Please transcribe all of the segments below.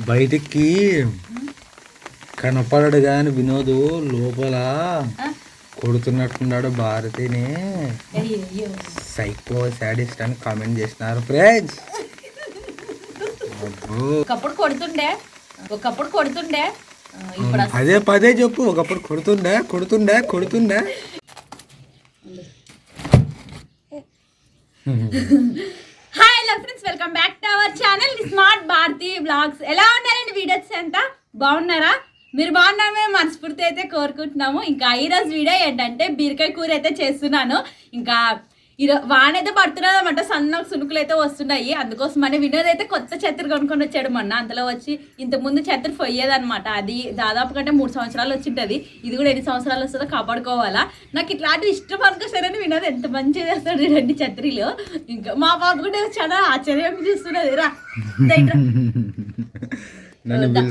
బయటికి కనపడడు కానీ వినోదు లోపల కొడుతున్నట్టున్నాడు భారతిని. సైకో సాడిస్ట్ అని కామెంట్ చేసినారు ఫ్రెండ్స్. ఒకప్పుడు కొడుతుండే ఒకప్పుడు కొడుతుండే. అసలు పదే పదే చెప్పు ఒకప్పుడు కొడుతుండే కొడుతుండే కొడుతుండే. Hi hello friends welcome back our channel smart Bharati blogs. ఎలా ఉన్నారండి వీడియోస్ అంతా? బాగున్నారా? మీరు బాగున్నారు మేము మనస్ఫూర్తి అయితే కోరుకుంటున్నాము. ఇంకా ఈరోజు వీడియో ఏంటంటే బీరకాయ కూర అయితే చేస్తున్నాను. ఇంకా ఈరోజు వానైతే పడుతున్నది అనమాట సన్న సునుకులు అయితే వస్తున్నాయి. అందుకోసం అని వినోద్ అయితే కొత్త ఛత్రి కొనుక్కొని వచ్చాడు మొన్న. అంతలో వచ్చి ఇంతకుముందు ఛత్రి పోయేదన్నమాట అది దాదాపు కంటే మూడు సంవత్సరాలు వచ్చింటది. ఇది కూడా ఎన్ని సంవత్సరాలు వస్తుందో కాపాడుకోవాలా. నాకు ఇట్లాంటివి ఇష్టం అనుకోసారని వినోద్ ఎంత మంచిగా చేస్తాడు రెండు ఛత్రీలు. ఇంకా మా పాప కూడా చాలా ఆశ్చర్యం చూస్తున్నది. రా. నన్ను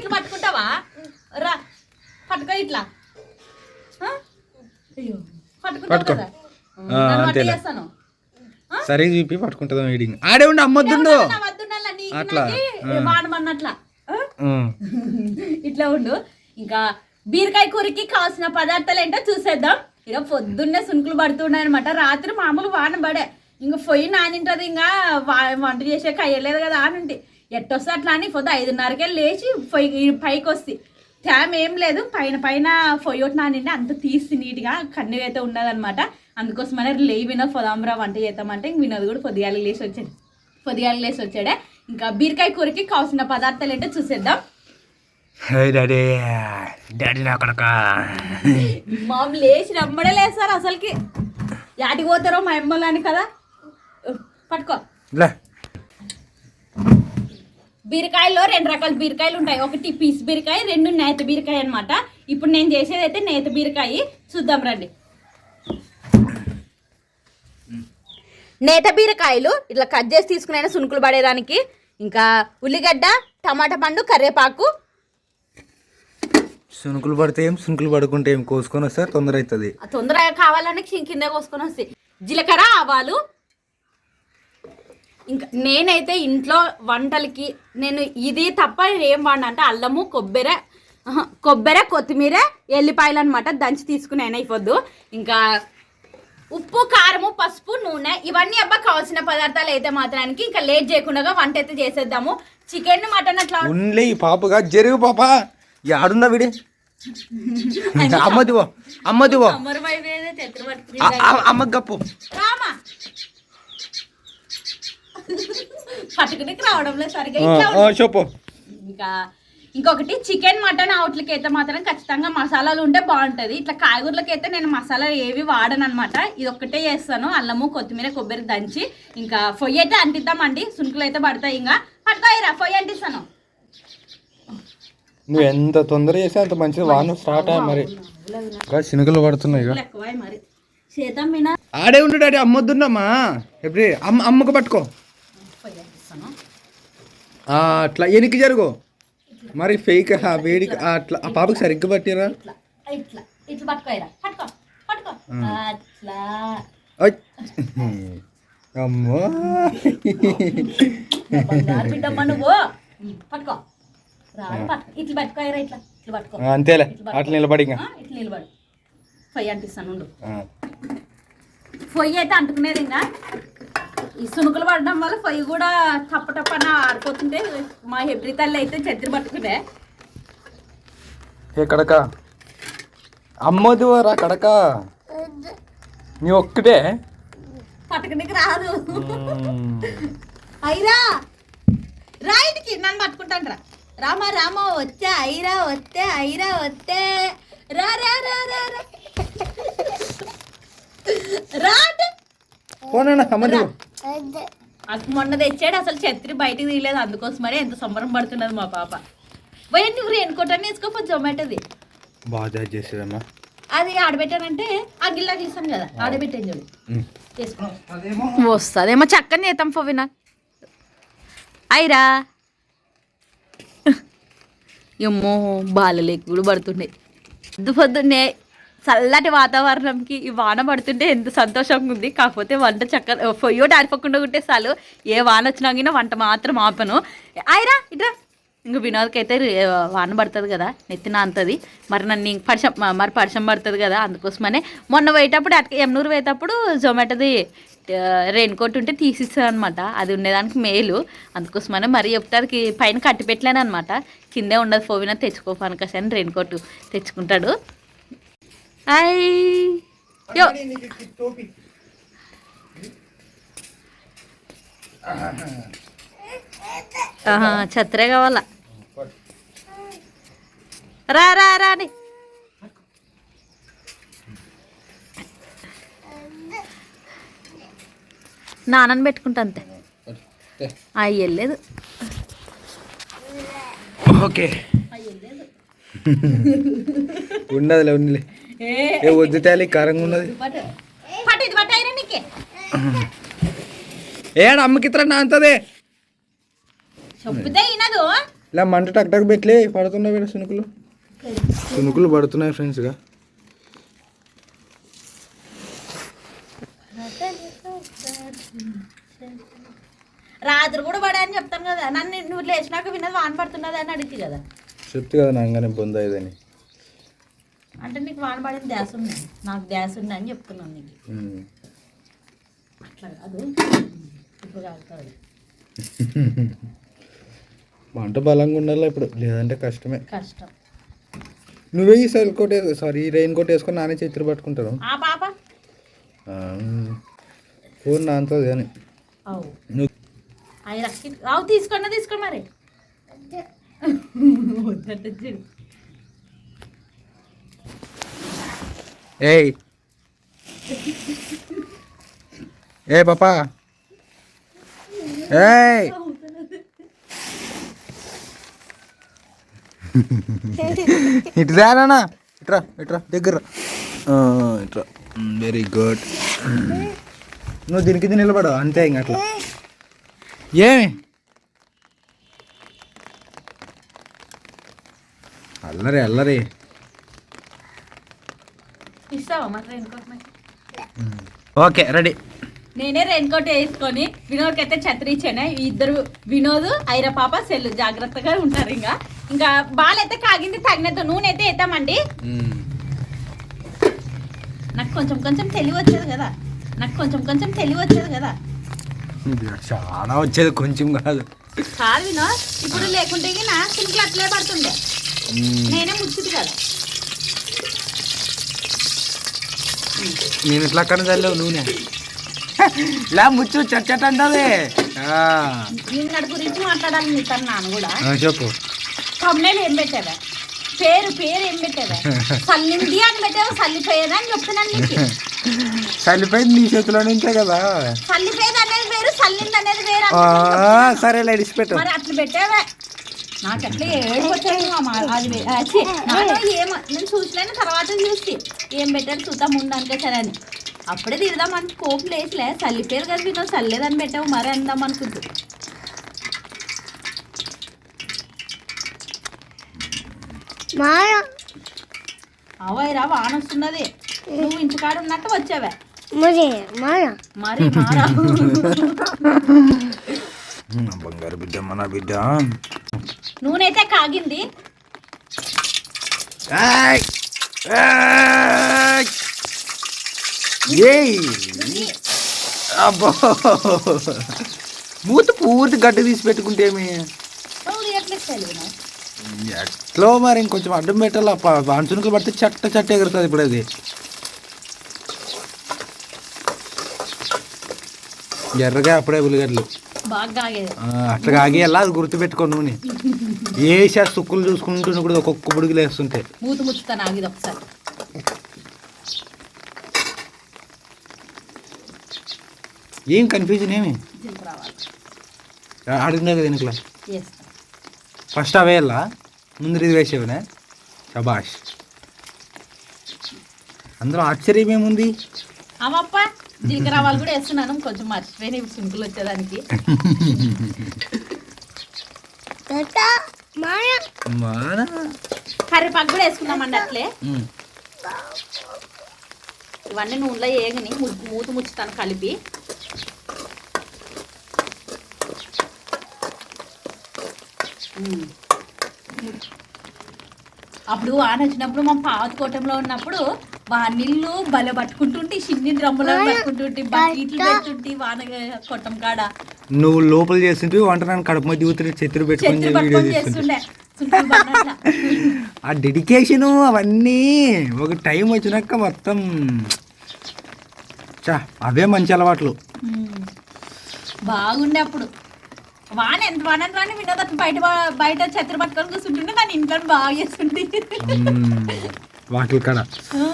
ఇట్లా పట్టుకుంటావా? రా పట్టుకో ఇట్లా. పట్టుకో. సరే చూపి పట్టుకుంటుందా మీటింగ్ ఆడే ఉండి అమ్మొద్దుండు అట్లా, వాడమన్నట్లా. ఇట్లా ఉండు. ఇంకా బీరకాయ కూరకి కావాల్సిన పదార్థాలు ఏంటో చూసేద్దాం. ఇక పొద్దున్నే సునుకులు పడుతున్నాయి అనమాట రాత్రి మామూలు వాన పడే. ఇంకా పొయ్యి నానింటది ఇంకా వంట చేసే కయ్యలేదు కదా అని ఎట్టొస్తే అట్లా అని పొద్దు ఐదున్నరకే లేచి పొయ్యి పైకి వస్తే. ట్యామ్ ఏం లేదు. పైన పైన పొయ్యి ఒకటి నానిండి అంత తీసి నీట్గా కన్ను అయితే ఉన్నదనమాట అందుకోసమనే లేవిన పొదాంబరా వంట చేద్దామంటే ఇంక వినోద్ కూడా పొద్దుగాలి లేచి వచ్చాడు. పొద్దుగాలి లేచి వచ్చాడే? ఇంకా బీరకాయ కూరకి కావాల్సిన పదార్థాలు ఏంటో చూసేద్దాం. డాడీ డాడీ నా కొడక. మామ్ లేచి రమ్మడే లేస్తారు అసలుకి. యాటికి పోతారో మా అమ్మలు అని కదా. పట్టుకో. బీరకాయలో రెండు రకాల బీరకాయలు ఉంటాయి. ఒకటి పీస్ బీరకాయ రెండు నేత బీరకాయ అన్నమాట. ఇప్పుడు నేను చేసేది అయితే నేత బీరకాయ. చూద్దాం రండి. నేత బీరకాయలు ఇట్లా కట్ చేసి తీసుకునే సునుకులు పడేదానికి. ఇంకా ఉల్లిగడ్డ టమాటా పండు కరివేపాకు. సునుకులు పడితే ఏం? సునుకులు పడుకుంటే ఏం? కోసుకొని వస్తే తొందర అవుతుంది ఆ తొందరగా కావాలని కింద కోసుకొని వస్తాయి జీలకర్ర ఆవాలు. ఇంకా నేనైతే ఇంట్లో వంటలకి నేను ఇది తప్ప ఏం వాడిన. అంటే అల్లము కొబ్బరి కొబ్బరి కొత్తిమీర ఎల్లిపాయలు అనమాట దంచి తీసుకుని అయినా అయిపోద్దు ఇంకా ఉప్పు కారము పసుపు నూనె ఇవన్నీ అబ్బా కావాల్సిన పదార్థాలు అయితే మాత్రానికి ఇంకా లేట్ చేయకుండా వంట అయితే చేసేద్దాము. చికెన్ మటన్ అట్లా? ఉండ్లే ఈ పాపగా జరుగు పాప. ఆడుందా విడి? అమ్మదివో అమ్మదివో అమ్మ గప్పు. రామా. పట్టుకుని రావడంలో సరిగా. చెప్పు. ఇంకా ఇంకొకటి చికెన్ మటన్ అవుట్లకి అయితే మాత్రం ఖచ్చితంగా మసాలాలు ఉంటే బాగుంటది. ఇట్లా కాయగూరలకి అయితే నేను మసాలా ఏవి వాడను అనమాట ఇది ఒక్కటే చేస్తాను. అల్లము కొత్తిమీర కొబ్బరి దంచి ఇంకా పొయ్యి అయితే అంటిద్దామండి. సునుకులు అయితే పడతాయి ఇంకా. పట్టుకోయిరా పొయ్యి అంటిస్తాను. నువ్వు ఎంత తొందర చేస్తే అంత మంచిది. వాన స్టార్ట్ అయ్యి మరి. చినుకులు పడుతున్నాయి మరి. ఆడే ఉండు డాడీ అమ్మొద్దుండమ్మా ఎప్పుడు అమ్మ అమ్మకు పట్టుకో. అట్లా. ఎనికి జరుగు. మరి ఫేక్ ఆ వేడికి ఆ, అట్లా ఆ పాపకి సరిగ్గా పట్టిరా? ఇట్లా ఇట్లా ఇట్లా పట్టుకోయిరా పట్టుకో పట్టుకో. అట్లా. ఓయ్. అమ్మో. నా బంగారు బిడ్డమ్మ నువ్వు. పట్టుకో. రాడు పట్టుకో. ఇట్లా పట్టుకోయరా ఇట్లా. ఇట్లా పట్టుకో. ఆ, అంతేలే. అట్లా నిలబడి ఇట్లా పొయ్యి అంటిస్తాను. పొయ్యి అయితే అంటుకునేది ఇంకా. ఈ సునుకులు పడడం వల్ల పొయ్యి కూడా టప్పన ఆడిపోతుంటే మా హెబ్రి తల్లి అయితే చెత్తిరి పట్టుకునే ఏ కడక? అమ్మోది రా కడక? నీ ఒక్కటే? పట్టుకునేకి రాదు. అయిరా రా ఇంటికి నన్ను పట్టుకుంటాను రా రామా రామా వచ్చే ఐరా వస్తే ఐరా వస్తే రా రా రా రా రా. రా. పోనా అమ్మది అసలు మొన్న తెచ్చాడు అసలు ఛత్రి బయటికి తీయలేదు. అందుకోసం మరి ఎంత సంబరం పడుతున్నది మా పాప. పోయి నువ్వు రెయిన్కోట్ వేసుకోపో జొమాటోది. బాగా చేసేదమ్మా. అది ఆడబెట్టానంటే ఆ గిల్లా తీసాను కదా ఆడబెట్టాను చూడు. వస్తుందేమో చక్కని చేద్దాం పోవినా అయిరా ఎమ్మో బాలలేకి కూడా పడుతుండే. పొద్దు పొద్దున్నే చల్లటి వాతావరణంకి ఈ వాన పడుతుంటే ఎంత సంతోషంగా ఉంది. కాకపోతే వంట చక్క పొయ్యో ఆరిపోకుండా ఉంటే చాలు. ఏ వాన వచ్చినా కానీ వంట మాత్రం ఆపను. ఆయరా ఇట్రా. ఇంక వినోద్కి అయితే రే- వాన పడుతుంది కదా నెత్తిన అంతది మరి నన్ను ఇంక పరిశం మరి పరిశం పడుతుంది కదా అందుకోసమనే మొన్న పోయేటప్పుడు అటు ఎమ్నూరు పోయేటప్పుడు జొమాటోది రెయిన్ కోట్ ఉంటే తీసిస్తాను అనమాట అది ఉండేదానికి మేలు. అందుకోసమనే మరి చెప్తారు పైన కట్టి పెట్టలేను అనమాట కిందే ఉండదు పోవినా తెచ్చుకోపాను kasi అని రెయిన్ కోట్ తెచ్చుకుంటాడు. ఐ యో ఆహా, ఛత్రే కావాలా రా రా రా అని నాన్నని పెట్టుకుంటా అంతే. అవి వెళ్ళలేదు ఓకే. ఉండదులే ఉండలే ఏ వద్దు తేలి కారంగా ఉన్నది. ఏడ అమ్మకి ఇతర నా అంతదే? ఇలా మంట టక్ టక్ పెట్టలే పడుతున్నాయి వీడ సునుకులు. సునుకులు పడుతున్నాయి ఫ్రెండ్స్గా రాత్రి కూడా పడా అని చెప్తాను కదా. నన్ను నువ్వు లేచినాక విన్నది వాన పడుతున్నది అని అడిగి కదా. చెప్తే కదా నాగానే బొంద అయ్యేదని అంటే నీకు వాన పడిన ధ్యాస ఉంది? నాకు ధ్యాస ఉంది అని చెప్తున్నాను నీకు. అట్లా కాదు. ఇప్పుడు కాదు. మంట బలంగా ఉండాలి ఇప్పుడు? లేదంటే కష్టమే. కష్టం. నువ్వే ఈ సైల్ కోట్ సారీ ఈ రెయిన్ కోట్ వేసుకొని నానే చేతులు పట్టుకుంటారు. ఆ పాప? ఫోన్ నాంతో అని. నువ్వు అవి తీసుకోండి మరి. వద్దంటే ఏయ్. ఏ పాపా. ఏయ్. ఇటు రానా ఇట్రా ఇట్రా దగ్గర ఇట్రా వెరీ గుడ్. నువ్వు దీనికి ఇది నిలబడు అంతే ఇంక అట్లా. ఏమి? అల్లరి అల్లరి. ఇస్తావా మరి రెయిన్ కోట్ మరి? Okay ready. నేనే రెయిన్ కోట్ వేసుకొని వినోద్కి అయితే ఛత్రి ఇచ్చాను. ఇద్దరు వినోద్ ఐర పాప సెల్లు. జాగ్రత్తగా ఉంటారు ఇంకా. ఇంకా బాలైతే కాగింది తగినంత నూనె అయితే వేద్దామండి. నాకు కొంచెం కొంచెం తెలివి వచ్చేది కదా. నాకు కొంచెం కొంచెం తెలివి వచ్చేది కదా. చాలా వచ్చేది కొంచెం కాదు. కాదు వినోద్ ఇప్పుడు లేకుంటే నా సింపుల్ అట్లే పడుతుండే. నేనే ముచ్చుది కదా. నేను ఇట్లా కన్నా చల్లేవు నూనె ఇలా ముచ్చు చచ్చట అంటది నిన్నటి గురించి మాట్లాడాలి నీతో నాన్న కూడా. చెప్పు. తమ్నేలు ఏం పెట్టావా? పేరు పేరు ఏం పెట్టావా? సల్లింది అని పెట్టావు సల్లిపోయేదా అని చెప్తున్నాను నీకు. చల్లిపోయింది నీ చేతిలో నుంచే కదా. సల్లిపోయేది అనేది వేరు సల్లింది అనేది వేరు. సరేలే ఇడిచిపెట్టు. మరి అట్లా పెట్టావా? నాకు ఎట్లా ఏడు వచ్చాయి మా మా- అది వే- ఆ, ఛీ, నాలో ఏం నేను చూసలేను తర్వాత చూసి ఏం పెట్టారు చూద్దాం ముందానికే సరే అని అప్పుడే తిడదాం అని కోపం లేచలే చల్లిపోయారు కదా మీరు చల్లేదని పెట్టావు మరి అందాం అనుకుంటు మాయా అవైరా వాన వస్తున్నది. నువ్వు ఇంటికాడ ఉన్నట్టు వచ్చావే. మరి మాయా మరి మారా. నా బంగారు బిడ్డ మన బిడ్డ. నూనె అయితే కాగింది! అబ్బో! మూత పూర్తి గడ్డి తీసి పెట్టుకుంటే ఏమి? నువ్వు ఎట్లా మరి? ఇంకొంచెం అడ్డం పెట్టాలి? అంచునుకలు పడితే చట్ట చట్ట ఎగురుతుంది ఇప్పుడు అది. ఎర్రగా అప్పుడే ఉల్లిగడ్డలు. అట్లా కాగి వెళ్ళా అది గుర్తుపెట్టుకో నూనె ఏ సుక్కులు చూసుకుంటున్నా కూడా ఒక్కొక్క బుడికి లేస్తుంటే మూత ముచ్చుతాను ఆగిది ఒకసారి. ఏం కన్ఫ్యూజన్ ఏమి? జింక రావాలి అడిగినా కదా వెనుకల. ఫస్ట్ అవే వెళ్ళా ముందు ఇది వేసేవనే. శబాష్ అందులో ఆశ్చర్యం ఏముంది? అవప్ప జీలకర్ర కూడా వేస్తున్నాను. కొంచెం మర్చిపోయిన ఇవి సింపుల్ వచ్చేదానికి. కరివేపాకు కూడా వేసుకున్నామండి అట్లే. ఇవన్నీ నూనెలో ఏగని ము- మూత ముచ్చుతాను కలిపి. అప్పుడు వాన వచ్చినప్పుడు మా పాత కోటంలో ఉన్నప్పుడు వా నీళ్ళు బల పట్టుకుంటుంటే చిన్ని డ్రమ్ములో పట్టుకుంటుంటే బకెట్లు పెట్టుంటే వాన కొట్టం కాడ. నువ్వు లోపల చేస్తుంటే వంట నన్ను కడుపు మీద దిగుతుంటే చెత్తులు పెట్టుకొని వీడియో చేస్తుండే. ఆ డెడికేషను అవన్నీ ఒక టైం వచ్చినాక మొత్తం చా అవే మంచి అలవాట్లు. బాగుండే అప్పుడు. వాన ఎంత వాన వాన వినోద్ అతను బయట బయట చెత్త పట్టుకొని కూర్చుంటుండే కానీ ఇంట్లో బాగా కాడ. ఆ.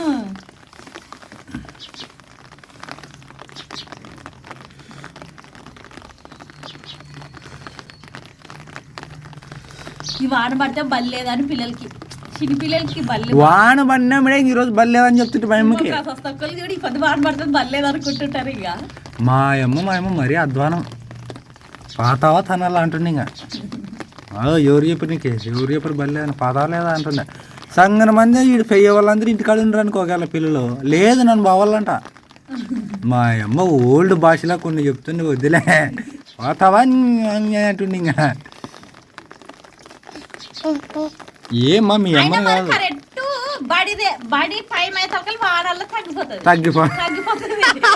ఈ వాన పడితే బల్లేదని పిల్లలకి. చిన్న పిల్లలకి బల్లే. వాన పడినామిడే ఈరోజు బల్లేదని చెప్తుంటే మా అమ్మకి. ఒక్కళ్ళు కూడా ఈ పొద్దు వాన పడుతుంది బల్లేదు అనుకుంటుంటారు ఇక. మా అమ్మ మా అమ్మ మరీ అధ్వానం. పాతావా తనాలా అంటుండే ఇంకా. ఆ, ఎవరు చెప్పరు నీకు? ఎవరు చెప్పరు బల్లే అని? పాతావా లేదా అంటుండే. సంగన మంది వీడు పెయ్య వాళ్ళందరూ ఇంటికాడ ఉండరు ఒకవేళ పిల్లలు. లేదు నన్ను బావాలంట. మా అమ్మ ఓల్డ్ భాషలో కొన్ని చెప్తుంది వద్దులే. పాతావా అంటుండే ఇంకా. ఏమ్మా మీ అమ్మ కాదు. తగ్గిపోతుంది. తగ్గిపో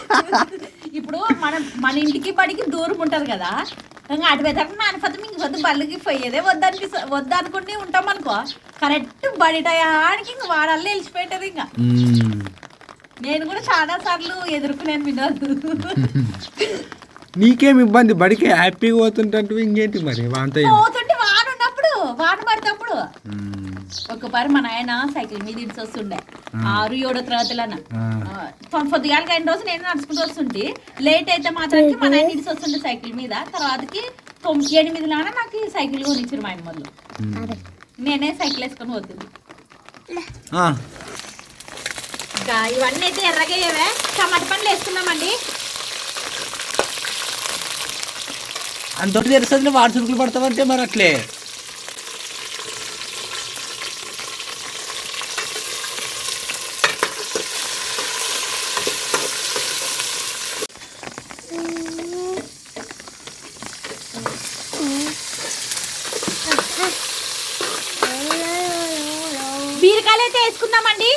తగ్గిపోతుంది. ఇప్పుడు మనం మన ఇంటికి బడికి దూరం ఉంటారు కదా. ఇంకా అటు పోయేదాకా నానిపోతే ఇంక వద్దు బళ్ళకి పోయేదే వద్దనికి వద్దనుకుని ఉంటాం అనుకో కరెక్ట్ బడి టయానికి ఇంక వాడాల్లో వెళ్ళిపోయేటది ఇంకా. నేను కూడా చాలా సార్లు ఎదుర్కొనేది వినోదు నీకేం ఇబ్బంది? బడికి హ్యాపీగా పోతుంటే ఇంకేంటి మరి? పోతుంటే వాన ఉన్నప్పుడు వాన పడినప్పుడు. ఒకసారి మా నాయన సైకిల్ మీద ఇడిచి వస్తుండే. ఆరు ఏడో తరగతులన పొద్దుగాలకి అయిన రోజు నేను నడుచుకుంటూ వస్తుంటే. లేట్ అయితే మాత్రానికి మా నాయన ఇడిచి వస్తుండే సైకిల్ మీద. తర్వాతకి తొమ్మిది ఎనిమిది నాన్న నాకు ఈ సైకిల్ కొనిచ్చారు మా ఆయన వాళ్ళు నేనే సైకిల్ వేసుకొని పోతుంది. ఇవన్నీ అయితే ఎర్రగయ్యేవే టమాటా పండ్లు వేసుకున్నామండి అంత తెరుస్తుంది వాడు చురుకులు పడతావంటే మరి అట్లే బీరకాయలు అయితే వేసుకుందామండి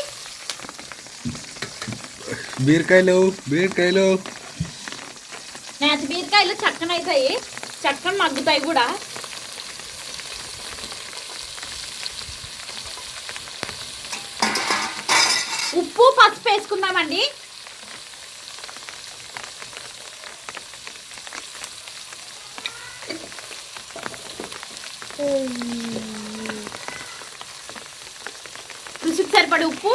బీరకాయలు బీరకాయలు. నేత బీరకాయలు చక్కన అవుతాయి. చక్కన మగ్గుతాయి కూడా. ఉప్పు పసుపు వేసుకుందామండి. రుచికి ఉప్పు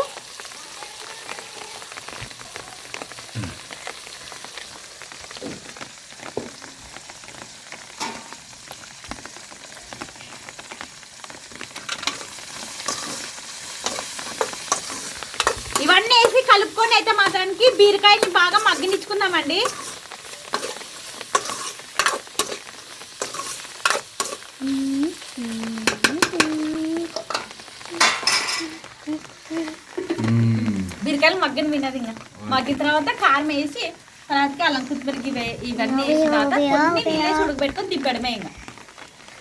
ఇవన్నీ వేసి కలుపుకొని అయితే మాత్రానికి బీరకాయని బాగా మగ్గనిచ్చుకుందామండి బీరకాయలు మగ్గని వినది ఇంకా మగ్గిన తర్వాత కారం వేసి తర్వాతకి అల్లం కొత్తిమీరకి ఇవే- ఇవన్నీ వేసిన తర్వాత కొన్ని వేసి ఉడకబెట్టుకొని తిప్పడమే ఇంకా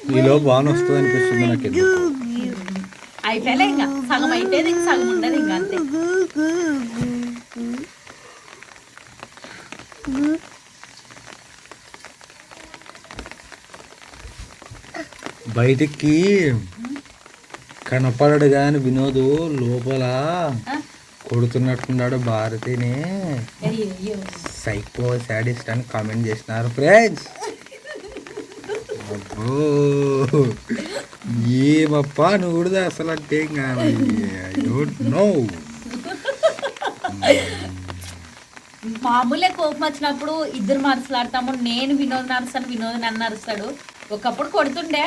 నీలో బాగా వస్తుంది అనిపిస్తుంది నాకు. అయిపోయలే ఇంకా సగం ఇంకా సగం ఉండదు ఇంకా అంతే బయటికి కనపడడు కానీ వినోదు లోపల? కొడుతున్నట్టున్నాడు భారతిని. సైకో సాడిస్ట్ అని కామెంట్ చేసినారు ఫ్రెండ్స్ అబ్బో. ఏమప్పా నువ్వు కూడా అసలు అంటే డోంట్ నో మామూలే కోపం వచ్చినప్పుడు ఇద్దరు మరుసలాడతాము నేను వినోద్ నరుస్తాను వినోద్ నన్ను నరుస్తాడు ఒకప్పుడు కొడుతుండే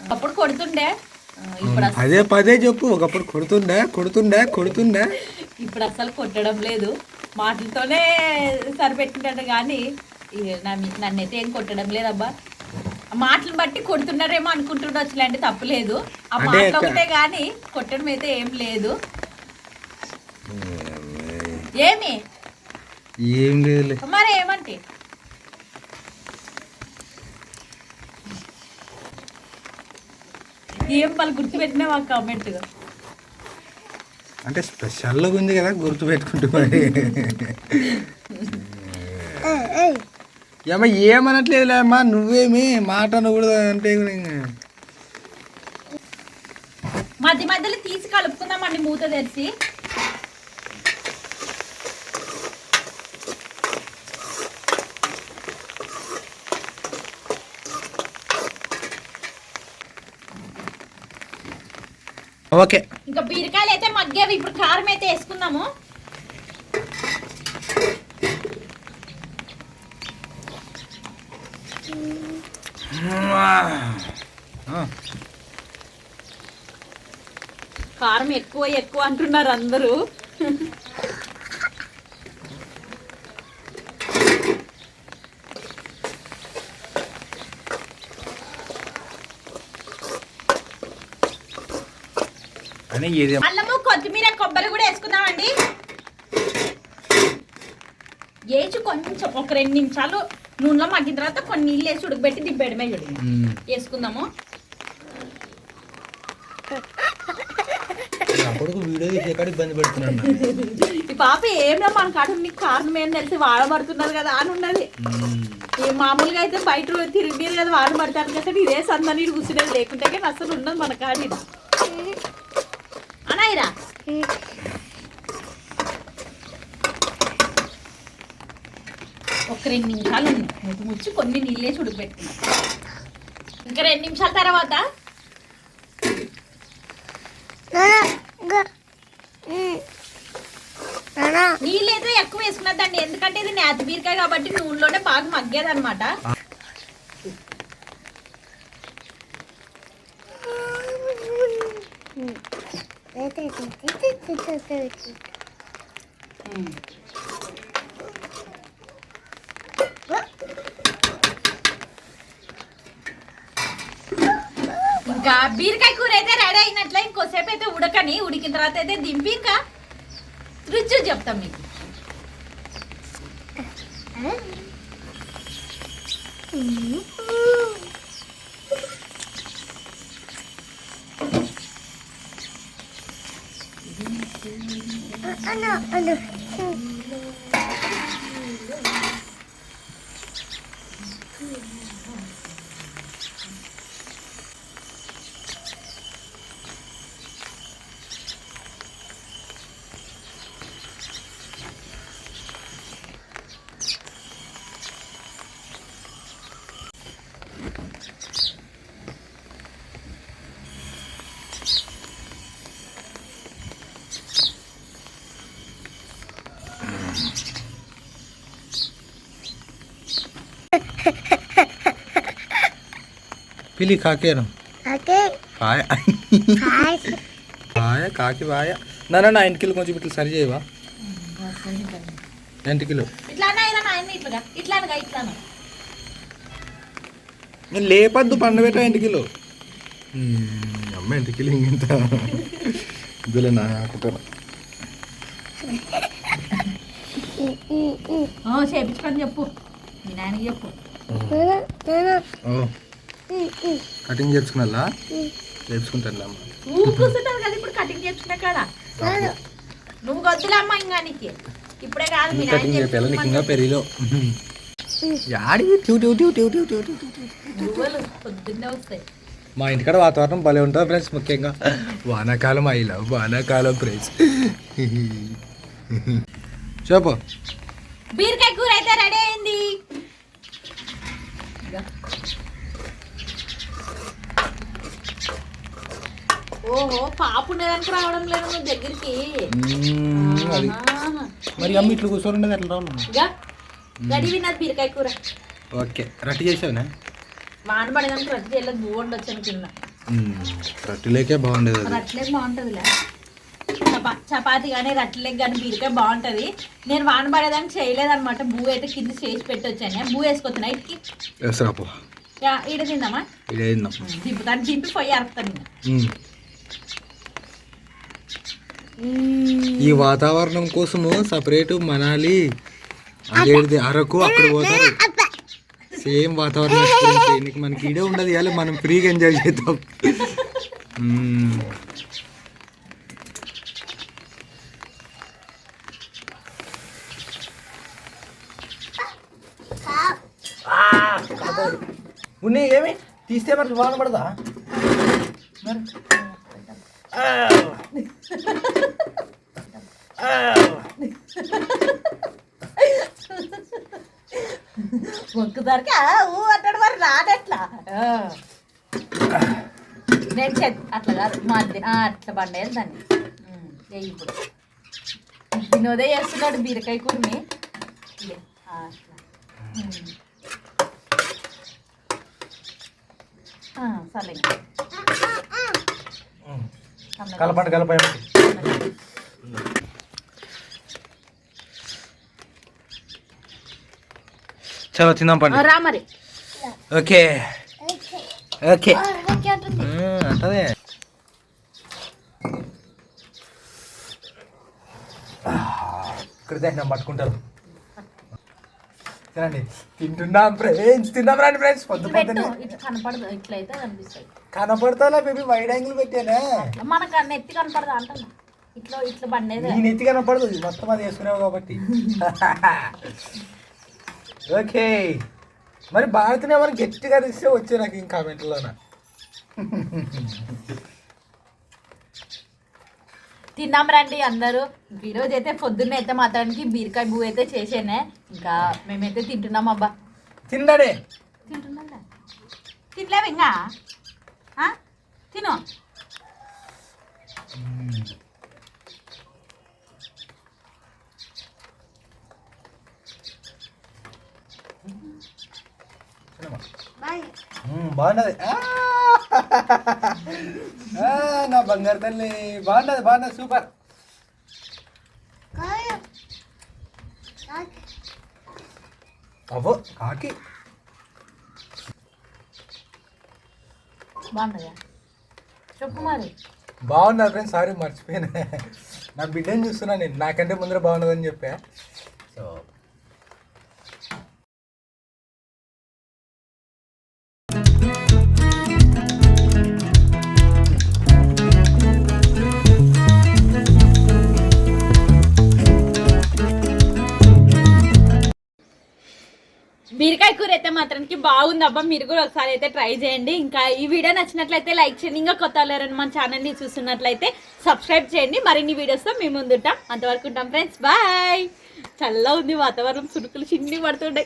ఒకప్పుడు కొడుతుండే. ఇప్పుడు అస- పదే చెప్పు. ఒకప్పుడు కొడుతుండే కొడుతుండే కొడుతుండే. ఇప్పుడు అసలు కొట్టడం లేదు. మాటలతోనే సరిపెట్టింటాడు కానీ నన్నైతే ఏం కొట్టడం లేదబ్బా. మాటలు బట్టి కొడుతున్నారేమో అనుకుంటుండొచ్చు ఇలాంటి తప్పులేదు ఆ అంటే మాటలు ఒకటే కానీ కొట్టడం అయితే ఏం లేదు. ఏమి? ఏం లేదులే. మరి ఏమంటే? ఏం వాళ్ళు గుర్తుపెట్టినా మాకు కామెంట్ అంటే స్పెషల్గా ఉంది కదా గుర్తు ఏమో ఏమనట్లేదులే అమ్మా నువ్వేమి మాట అనకూడదు అంటే. మధ్య మధ్యలో తీసి కలుపుకుందామండి మూత తెరిచి. ఓకే. ఇంకా బీరకాయలు అయితే మగ్గేవి ఇప్పుడు కారం అయితే వేసుకుందాము ఆ, కారం ఎక్కువ ఎక్కువ అంటున్నారు అందరూ. అల్లము కొత్తిమీర కొబ్బరి కూడా వేసుకుందామండి. వేసి కొంచెం ఒక రెండు నిమిషాలు నూనెలో మగ్గిన తర్వాత కొన్ని నీళ్ళు వేసి ఉడకబెట్టి దిబ్బేయడమే చూడండి. వేసుకుందాము. నా కొడుకు వీడియో తీసే కాడ ఇబ్బంది పెడుతున్నాను ఈ పాప ఏమో మన కాడ నీకు కారణం ఏం తెలిసి వాడబడుతున్నారు కదా అని ఉన్నది. ఈ మామూలుగా అయితే బయట తిరిగి కదా వాడబడతాను కదా ఇదే సందని కూర్చునేది లేకుంటే కానీ అసలు ఉండదు మన కాడ. అనాయిరా ఒక రెండు నిమిషాలు ముద్దు ముచ్చి కొన్ని నీళ్ళే ఉడకబెట్టుకున్నాం ఇంకా రెండు నిమిషాల తర్వాత? నీళ్ళైతే నీళ్ళు ఎక్కువ వేసుకున్నదండి ఎందుకంటే ఇది నేత బీరకాయ కాబట్టి నూనెలోనే బాగా మగ్గేది అనమాట Mm అయితే, అయితే, అయితే, అయితే. ఇంకా బీరకాయ కూర అయితే రెడీ అయినట్లే ఇంకోసేపు అయితే ఉడకని ఉడికిన తర్వాత అయితే దింపి ఇంకా రుచి చెప్తాం మీకు అన్న, అన్న. పిలి కాకేను. కాయ. కాయ. కాకి బాయ నాన్న నా ఇంటికి కొంచెం ఇట్లా సరి చేయవా? నేను లేపద్దు పండు పెట్టా ఇంటికి అమ్మ ఇంటికి ఇంత ఇదిలే నా కుట్టాను చేపించుకొని చెప్పు. మీ నాయనకి చెప్పు. కటింగ్ చేర్చుకున్నా చేర్చుకుంటాను అమ్మా నువ్వు కూర్చుంటావు కదా ఇప్పుడు కటింగ్ చేర్చుకున్నా కదా నువ్వు వద్దులమ్మ ఇంకా నీకు ఇప్పుడే కాదు మీ కటింగ్ చేయాలి నీకు ఇంకా పెరిగిలో యాడి మా ఇంటికాడ వాతావరణం భలే ఉంటుంది ఫ్రెండ్స్ ముఖ్యంగా వానాకాలం ఐ లవ్ వానాకాలం ఫ్రెండ్స్ చెప్పు బీర్కాయ కూర అయితే రెడీ అయింది ఓహో పాప ఉండేదానికి రావడం లేదు దగ్గరికి. అది. మరి అమ్మ ఇట్లా కూర్చొని ఉండదు ఎట్లా రావాలి? ఇక గడి విన్నది బీరకాయ కూర. ఓకే రట్టి చేసావునా? వాన పడేదానికి రద్దు చేయలేదు బాగుండొచ్చు అనుకున్నా రొట్టెలేకే బాగుండేది అది. రట్లేక బాగుంటుందిలే. చపా చపాతి కానీ రట్లేక్ కానీ బీరకాయ బాగుంటుంది. నేను వాన పడేదానికి చేయలేదన్నమాట. బూ అయితే కింద చేసి పెట్టొచ్చాను బూ వేసుకొచ్చిన నైట్కి వేసరా పో. యా, ఈడ తిందామా? ఇది అయిందాం దింపుతాను దింపి పొయ్యి అరుపుతాను. ఈ వాతావరణం కోసము సపరేట్ మనాలి. అదేది అరకు అక్కడ పోతారు సేమ్ వాతావరణం ఎక్స్పీరియన్స్ నీకు మనకి ఇడే ఉండదు. ఇవాళ మనం ఫ్రీగా ఎంజాయ్ చేద్దాం. మ్మ్. ఉన్నాయి ఏమి? తీస్తే మరి వాన పడదా? మరి? మొక్కుదారికి ఊ అంటాడు మరి రాడట్లా ఆ. నేను చెత్ అట్లా కాదు మధ్య ఆ, అట్లా బండేది దాన్ని ఉమ్, చెయ్యి ఇప్పుడు వినోదే చేస్తున్నాడు బీరకాయ కూరని ఇదే, ఆ, అట్లా ఉమ్. ఆ, సర్లే ఇంకా. సన్నగా. కలపండి. కలపండి చలో తిందాం పండి రా మరి. ఓకే. ఓకే. అంటుంది. అంటదే. ఇక్కడ పట్టుకుంటారు. తినండి. తింటున్నాం ఫ్రెండ్స్ తిందాం రండి ఫ్రెండ్స్ పొద్దు పొద్దున్నే. ఇట్లా కనపడదు ఇట్లయితే కనిపిస్తుంది. కనపడతా బేబీ వైడ్ యాంగిల్ పెట్టానే. మనకు నెత్తి కనపడదు అంటున్నా. ఇట్లా ఇట్లా బండేది నేను ఎత్తి కనపడదు మొత్తం అది వేసుకునేవు కాబట్టి. ఓకే. మరి భారతిని ఏమైనా గట్టిగా తీస్తే వచ్చే నాకు ఇంకా కామెంట్లోన తిన్నాం రండి అందరూ. ఈరోజు అయితే పొద్దున్న అయితే మాత్రానికి బీరకాయ బూ అయితే చేసేనే. ఇంకా మేమైతే తింటున్నాం అబ్బా. తిన్నాడే. తింటున్నాం తినలేవు ఇంకా? తిను బాయ్ మ్మ్, బాగున్నది ఆ! ఆ, నా బంగారు తల్లి బాగున్నది బాగున్నది సూపర్ కాయ కాకి అవ్వో కాకి బాగుండదా చెప్పు మరి. బాగున్నారు ఫ్రెండ్స్ సారీ మర్చిపోయినా. నా బిడ్డని చూస్తున్నా నేను. నాకంటే ముందర బాగున్నదని చెప్పా. సో బీరకాయ కూర అయితే మాత్రానికి బాగుంది అబ్బా. మీరు కూడా ఒకసారి అయితే ట్రై చేయండి. ఇంకా ఈ వీడియో నచ్చినట్లయితే లైక్ చేయండి. ఇంకా కొత్త వాళ్ళని మన ఛానల్ని చూస్తున్నట్లయితే సబ్స్క్రైబ్ చేయండి. మరిన్ని వీడియోస్తో మేము ముందుంటాం. అంతవరకు ఉంటాం ఫ్రెండ్స్ బాయ్ చల్లగా ఉంది వాతావరణం. సురుకులు చిన్ని పడుతుండే.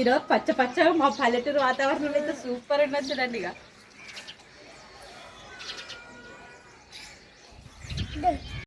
ఈరోజు పచ్చ పచ్చ మా పల్లెటూరు వాతావరణం అయితే సూపర్ ఉన్నది చూడండి ఇక.